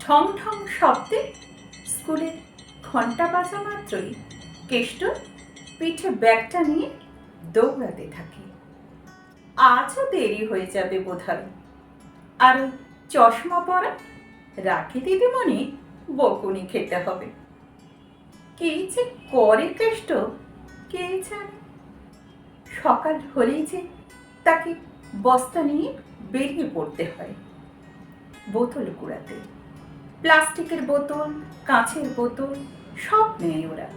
ঠং ঠং শব্দে স্কুলের ঘণ্টা বাজা মাত্রই কেষ্ট পিঠে ব্যাগটা নিয়ে দৌড়াতে থাকে। আজও দেরি হয়ে যাবে বোধহয়। আর চশমা পরা রাখি দিদিমণি বকুনি খেতে হবে। কে যে করে কেষ্ট, কে জানে? সকাল হলেই যে তাকে বস্তা নিয়ে বেরিয়ে পড়তে হয় বোতল কুড়াতে। প্লাস্টিকের বোতল, কাঁচের বোতল, সব নেয় ওরা।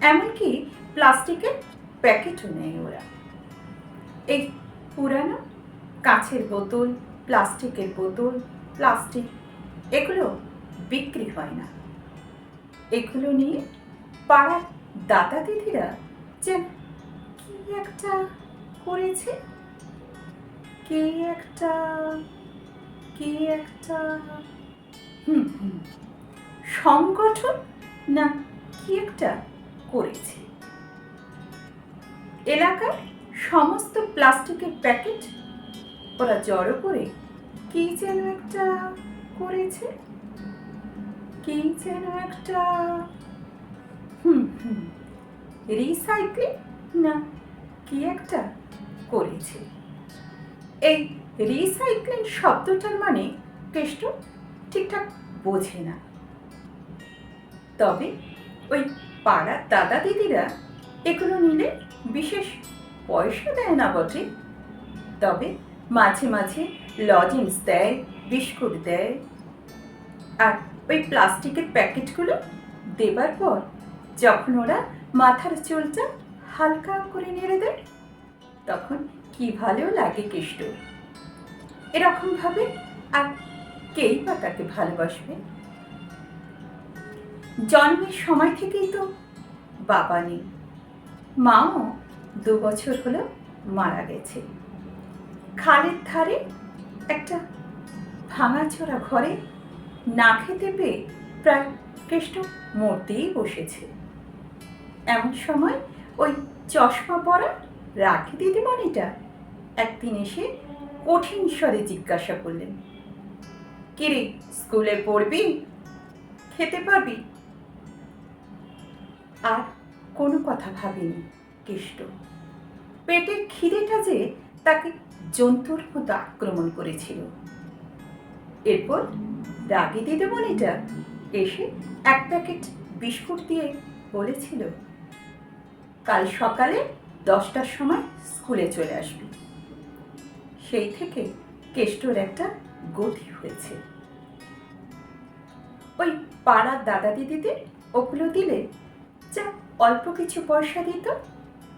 এমনকি প্লাস্টিকের প্যাকেটও নেয় ওরা। এই পুরানো কাঁচের বোতল, প্লাস্টিকের বোতল, প্লাস্টিক, এগুলো বিক্রি হয় না। এগুলো নিয়ে পাড়ার দাদা দিদিরা যে কি একটা করেছে? কে একটা কে একটা হুম হুম। সংগঠন না কি একটা করেছে? এলাকার সমস্ত প্লাস্টিকের প্যাকেট ওরা জড়ো করে কি যেন একটা করেছে? কি যেন একটা, হুম হুম। রিসাইক্লিং না কি একটা করেছে? এই রিসাইক্লিং শব্দটার মানে কেষ্ট ঠিকঠাক বোঝে না। তবে ওই পাড়ার দাদা দিদিরা এগুলো নিলে বিশেষ পয়সা দেয় না বটে। তবে মাঝে মাঝে লজেন্স দেয়, বিস্কুট দেয়। আর ওই প্লাস্টিকের প্যাকেটগুলো দেবার পর যখন ওরা মাথার চুলটা হালকা করে নেড়ে দেয়, তখন কি ভালো লাগে কেষ্ট। এরকম ভাবে আর কেই বা তাকে ভালোবাসবে? জন্মের সময় থেকেই তো বাবা নেই। মাও দু বছর হলো মারা গেছে। খালের ধারে একটা ভাঙাচোরা ঘরে না খেতে পেয়ে প্রায় কেষ্ট মরতেই বসেছে। এমন সময় ওই চশমা পরা রাখি দিদিমণিটা একদিন এসে কঠিন স্বরে জিজ্ঞাসা করলেন কিরে, স্কুলে পড়বি? খেতে পাবি আর কোনো কথা ভাবিনি, কেষ্ট। পেটের খিদেটা যে তাকে জন্তুর মতো আক্রমণ করেছিল। এরপর রাগি দিদিমণিটা এসে এক প্যাকেট বিস্কুট দিয়ে বলেছিল, কাল সকালে দশটার সময় স্কুলে চলে আসবি। সেই থেকে কেষ্টর একটা গতি হয়েছে। ওই পাড়ার দাদা দিদিদের ওগুলো দিলে যা অল্প কিছু পয়সা দিত,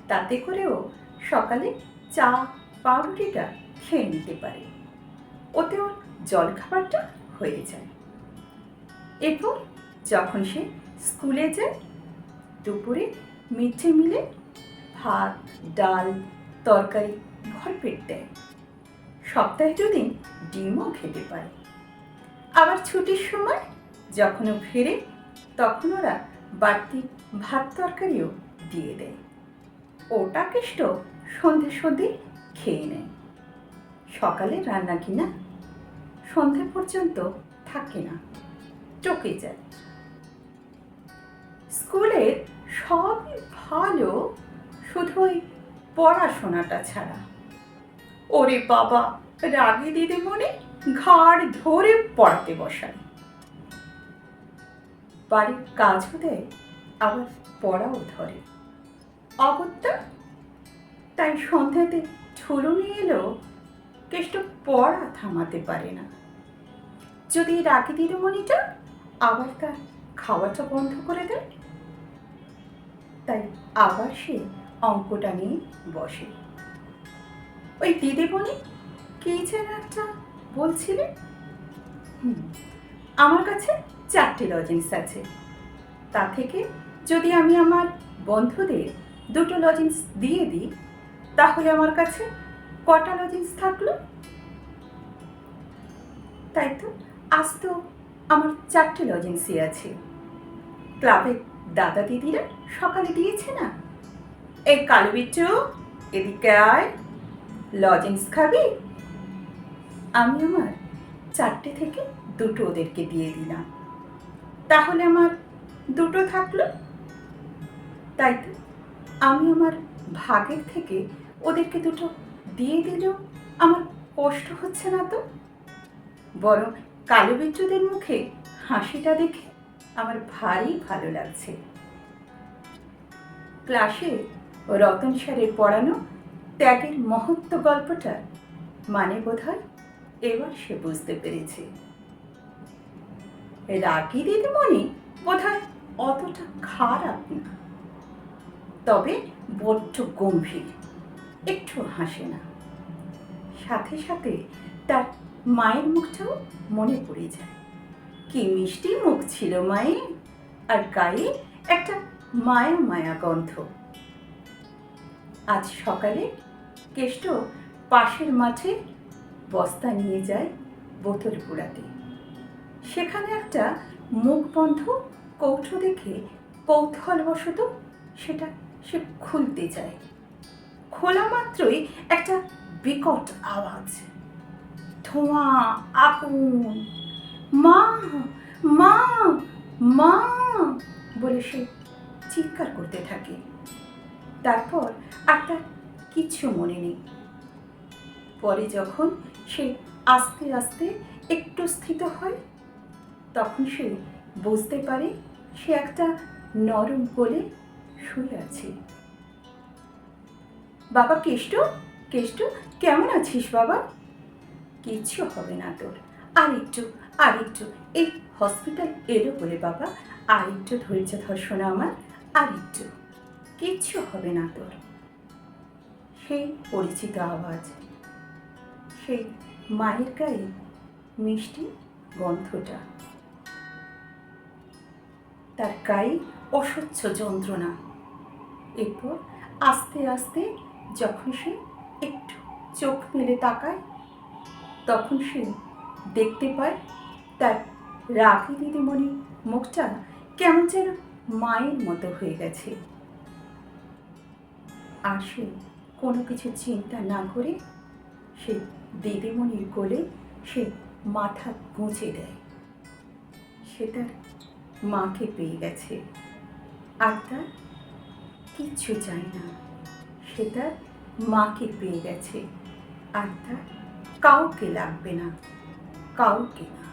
তাতে করেও সকালে চা, পাউরুটিটা খেয়ে নিতে পারে। ওতেও জলখাবারটা হয়ে যায়। এরপর যখন সে স্কুলে যায়, দুপুরে ডে মিলে ভাত, ডাল, তরকারি, ভরপেট দেয়। সপ্তাহে দুদিন ডিমও খেতে পারে আবার ছুটির সময় যখনও ফেরে, তখন ওরা বাড়তি ভাত তরকারিও দিয়ে দেয়। ওটা কেষ্ট সন্ধে সন্ধে খেয়ে নেয়। সকালে রান্না কিনা সন্ধে পর্যন্ত থাকে না চকে যায়। স্কুলের সবই ভালো, শুধু ওই পড়াশোনাটা ছাড়া। ওরে বাবা! রাগি দিদিমণি ঘাড় ধরে পড়াতে বসায় বাড়ির কাজও দেয় আবার পড়াও ধরে। অগত্যা তাই সন্ধ্যাতে নিয়ে এলেও কেষ্ট পড়া থামাতে পারে না। যদি রাগি দিদিমণিটা আবার তার খাওয়াটা বন্ধ করে দেয়, তাই আবার সে অঙ্কটা নিয়ে বসে। ওই দিদিমণি কি যেন একটা? বলছিলে? আমার কাছে চারটে লজেন্স আছে। তা থেকে যদি আমি আমার বন্ধুদের দুটো লজেন্স দিয়ে দিই, তাহলে আমার কাছে কটা লজেন্স থাকল? তাই তো, আজ তো আমার চারটে লজেন্সই আছে। ক্লাবে দাদা দিদিরা সকালে দিয়েছে না? এই কালো বিচ্ছু এদিকে আয়। লজেন্স খাবি? আমি আমার চারটে থেকে দুটো ওদেরকে দিয়ে দিলাম। তাহলে আমার দুটো থাকল? তাই তো। আমি আমার ভাগের থেকে ওদেরকে দুটো দিয়ে দিলেও আমার কষ্ট হচ্ছে না তো? বরং কালো বিদ্যুতের মুখে হাসিটা দেখে আমার ভারী ভালো লাগছে। ক্লাসে রতন স্যারের পড়ানো ত্যাগের মহত্ব গল্পটা মানে বোধ হয় এবার সে বুঝতে পেরেছে। রাগি দিদিমণি বোধ হয় অতটা খারাপ না। তবে বড্ড গম্ভীর, একটু হাসে না। সাথে সাথে তার মায়ের মুখটাও মনে পড়ে যায়। কি মিষ্টি মুখ ছিল মায়ের, আর গায়ে একটা মায়া মায়া গন্ধ। আজ সকালে কেষ্ট পাশের মাঠে বস্তা নিয়ে যায় বোতল কুড়াতে সেখানে একটা মুখ বন্ধ, কৌটো দেখে কৌতূহলবশত সেটা সে খুলতে যায় খোলা মাত্রই একটা বিকট আওয়াজ। ধোঁয়া, আগুন, মা মা মা বলে সে চিৎকার করতে থাকে। তারপর তার কিচ্ছু মনে নেই। পরে যখন সে আস্তে আস্তে একটু স্থিত হয়, তখন সে বুঝতে পারে সে একটা নরম কোলে শুয়ে আছে। বাবা, কেষ্ট? কেষ্ট, কেমন আছিস বাবা? কিচ্ছু হবে না তোর। আর একটু আর একটু। এই হসপিটাল এলো বলে বাবা। আর একটু ধৈর্য ধর শোনা আমার, আর একটু। কিচ্ছু হবে না তোর। সেই পরিচিত আওয়াজ। সেই মায়ের গায়ে মিষ্টি গন্ধটা। তার গায়ে অসহ্য যন্ত্রণা। এরপর আস্তে আস্তে যখন সে একটু চোখ মেলে তাকায়, তখন সে দেখতে পায় তার রাখি দিদিমণির মুখটা কেমন যেন মায়ের মতো হয়ে গেছে। আর সে কোনো কিছু চিন্তা না করে সে দিদিমণির কোলে সে মাথা গুঁজে দেয়। সে তার মাকে পেয়ে গেছে। আর তার কিচ্ছু চাই না। সে তার মাকে পেয়ে গেছে। আর তার কাউকে লাগবে না। কাউকে না।